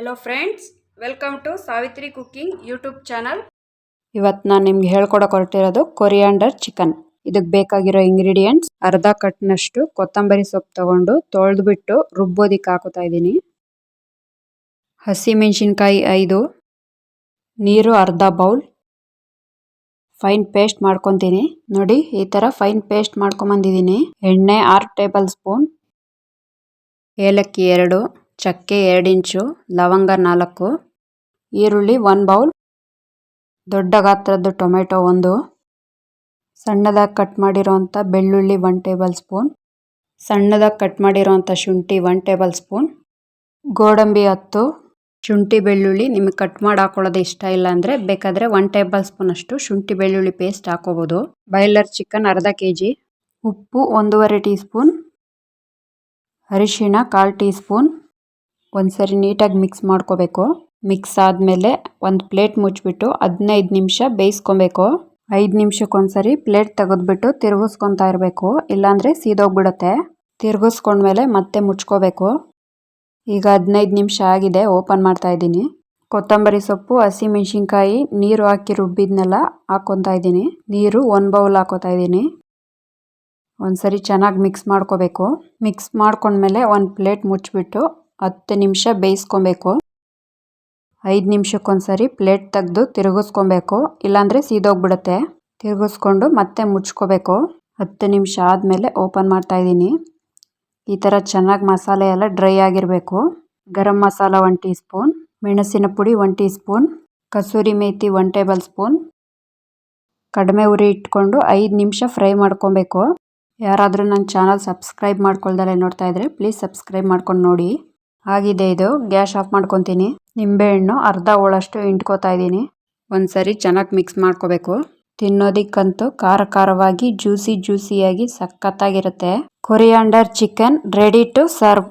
Hello friends welcome to Savitri cooking YouTube channel ಇವತ್ತು ನಾನು ನಿಮ್ಗೆ ಹೇಳ್ಕೊಡಕ್ಕೆ ಹೊರಟಿರೋದು ಕೊರಿಯಾಂಡರ್ ಚಿಕನ್ ಇದಕ್ಕೆ ಬೇಕಾಗಿರೋ ಇಂಗ್ರೀಡಿಯೆಂಟ್ಸ್ ಅರ್ಧ ಕಟ್ನಷ್ಟು ಕೊತ್ತಂಬರಿ ಸೊಪ್ಪು ತಗೊಂಡು ತೊಳೆದ್ಬಿಟ್ಟು ರುಬ್ಬೋದಿಕ್ಕೆ ಹಾಕೋತಾ ಇದ್ದೀನಿ. ಹಸಿ ಮೆಣಸಿನ್ಕಾಯಿ ಐದು, ನೀರು ಅರ್ಧ ಬೌಲ್ ಫೈನ್ ಪೇಸ್ಟ್ ಮಾಡ್ಕೊತೀನಿ. ನೋಡಿ, ಈ ಥರ ಫೈನ್ ಪೇಸ್ಟ್ ಮಾಡ್ಕೊಂಬಂದಿದ್ದೀನಿ. ಎಣ್ಣೆ ಆರು ಟೇಬಲ್ ಸ್ಪೂನ್ ಏಲಕ್ಕಿ ಎರಡು. ಚಕ್ಕೆ ಎರಡು ಇಂಚು, ಲವಂಗ ನಾಲ್ಕು, ಈರುಳ್ಳಿ ಒನ್ ಬೌಲ್, ದೊಡ್ಡ ಗಾತ್ರದ್ದು ಟೊಮೆಟೊ ಒಂದು, ಸಣ್ಣದಾಗಿ ಕಟ್ ಮಾಡಿರೋಂಥ ಬೆಳ್ಳುಳ್ಳಿ ಒನ್ ಟೇಬಲ್ ಸ್ಪೂನ್, ಸಣ್ಣದಾಗಿ ಕಟ್ ಮಾಡಿರೋಂಥ ಶುಂಠಿ ಒನ್ ಟೇಬಲ್ ಸ್ಪೂನ್, ಗೋಡಂಬಿ ಹತ್ತು, ಶುಂಠಿ ಬೆಳ್ಳುಳ್ಳಿ ನಿಮಗೆ ಕಟ್ ಮಾಡಿ ಹಾಕೊಳ್ಳೋದು ಇಷ್ಟ ಇಲ್ಲ ಅಂದರೆ ಬೇಕಾದರೆ ಒನ್ ಟೇಬಲ್ ಸ್ಪೂನ್ ಅಷ್ಟು ಶುಂಠಿ ಬೆಳ್ಳುಳ್ಳಿ ಪೇಸ್ಟ್ ಹಾಕೋಬೋದು ಬಾಯ್ಲರ್ ಚಿಕನ್ ಅರ್ಧ ಕೆ ಜಿ ಉಪ್ಪು ಒಂದೂವರೆ ಟೀ ಸ್ಪೂನ್ ಅರಿಶಿಣ ಕಾಲು ಟೀ ಸ್ಪೂನ್ ಒಂದ್ಸರಿ ನೀಟಾಗಿ ಮಿಕ್ಸ್ ಮಾಡ್ಕೋಬೇಕು. ಮಿಕ್ಸ್ ಆದಮೇಲೆ ಒಂದು ಪ್ಲೇಟ್ ಮುಚ್ಚಿಬಿಟ್ಟು ಹದಿನೈದು ನಿಮಿಷ ಬೇಯಿಸ್ಕೊಬೇಕು. ಐದು ನಿಮಿಷಕ್ಕೊಂದ್ಸರಿ ಪ್ಲೇಟ್ ತೆಗೆದ್ಬಿಟ್ಟು ತಿರುಗಿಸ್ಕೊತಾ ಇರಬೇಕು. ಇಲ್ಲಾಂದರೆ ಸೀದೋಗ್ಬಿಡುತ್ತೆ. ತಿರುಗಿಸ್ಕೊಂಡ್ಮೇಲೆ ಮತ್ತೆ ಮುಚ್ಕೋಬೇಕು. ಈಗ ಹದಿನೈದು ನಿಮಿಷ ಆಗಿದೆ, ಓಪನ್ ಮಾಡ್ತಾ ಇದ್ದೀನಿ. ಕೊತ್ತಂಬರಿ ಸೊಪ್ಪು, ಹಸಿ ಮೆಣಸಿನ್ಕಾಯಿ, ನೀರು ಹಾಕಿ ರುಬ್ಬಿದ್ನೆಲ್ಲ ಹಾಕ್ಕೊತಾ ಇದ್ದೀನಿ. ನೀರು ಒಂದು ಬೌಲ್ ಹಾಕೋತಾ ಇದ್ದೀನಿ. ಒಂದ್ಸರಿ ಚೆನ್ನಾಗಿ ಮಿಕ್ಸ್ ಮಾಡ್ಕೋಬೇಕು. ಮಿಕ್ಸ್ ಮಾಡ್ಕೊಂಡ್ಮೇಲೆ ಒಂದು ಪ್ಲೇಟ್ ಮುಚ್ಚಿಬಿಟ್ಟು ಹತ್ತು ನಿಮಿಷ ಬೇಯಿಸ್ಕೊಬೇಕು. ಐದು ನಿಮಿಷಕ್ಕೊಂದ್ಸರಿ ಪ್ಲೇಟ್ ತೆಗೆದು ತಿರುಗಿಸ್ಕೊಬೇಕು. ಇಲ್ಲಾಂದರೆ ಸೀದೋಗ್ಬಿಡುತ್ತೆ. ತಿರುಗಿಸ್ಕೊಂಡು ಮತ್ತೆ ಮುಚ್ಕೋಬೇಕು. ಹತ್ತು ನಿಮಿಷ ಆದಮೇಲೆ ಓಪನ್ ಮಾಡ್ತಾ ಇದ್ದೀನಿ. ಈ ಥರ ಚೆನ್ನಾಗಿ ಮಸಾಲೆ ಎಲ್ಲ ಡ್ರೈ ಆಗಿರಬೇಕು. Garam masala one teaspoon ಮೆಣಸಿನ ಪುಡಿ one teaspoon kasuri methi one tablespoon. ಕಡಿಮೆ ಉರಿ ಇಟ್ಕೊಂಡು ಐದು ನಿಮಿಷ ಫ್ರೈ ಮಾಡ್ಕೊಬೇಕು. ಯಾರಾದರೂ ನನ್ನ ಚಾನಲ್ ಸಬ್ಸ್ಕ್ರೈಬ್ ಮಾಡ್ಕೊಳ್ದಲ್ಲೇ ನೋಡ್ತಾ ಇದ್ರೆ ಪ್ಲೀಸ್ ಸಬ್ಸ್ಕ್ರೈಬ್ ಮಾಡ್ಕೊಂಡು ನೋಡಿ. ಆಗಿದೆ ಇದು. ಗ್ಯಾಸ್ ಆಫ್ ಮಾಡ್ಕೊತೀನಿ. ನಿಂಬೆಹಣ್ಣು ಅರ್ಧ ಹೋಳಷ್ಟು ಇಂಟ್ಕೋತಾ ಇದ್ದೀನಿ. ಒಂದ್ಸರಿ ಚೆನ್ನಾಗಿ ಮಿಕ್ಸ್ ಮಾಡ್ಕೋಬೇಕು. ತಿನ್ನೋದಿಕ್ಕಂತೂ ಖಾರ ಖಾರವಾಗಿ ಜ್ಯೂಸಿ ಜ್ಯೂಸಿಯಾಗಿ ಸಖತ್ತಾಗಿರುತ್ತೆ. Coriander chicken ready to serve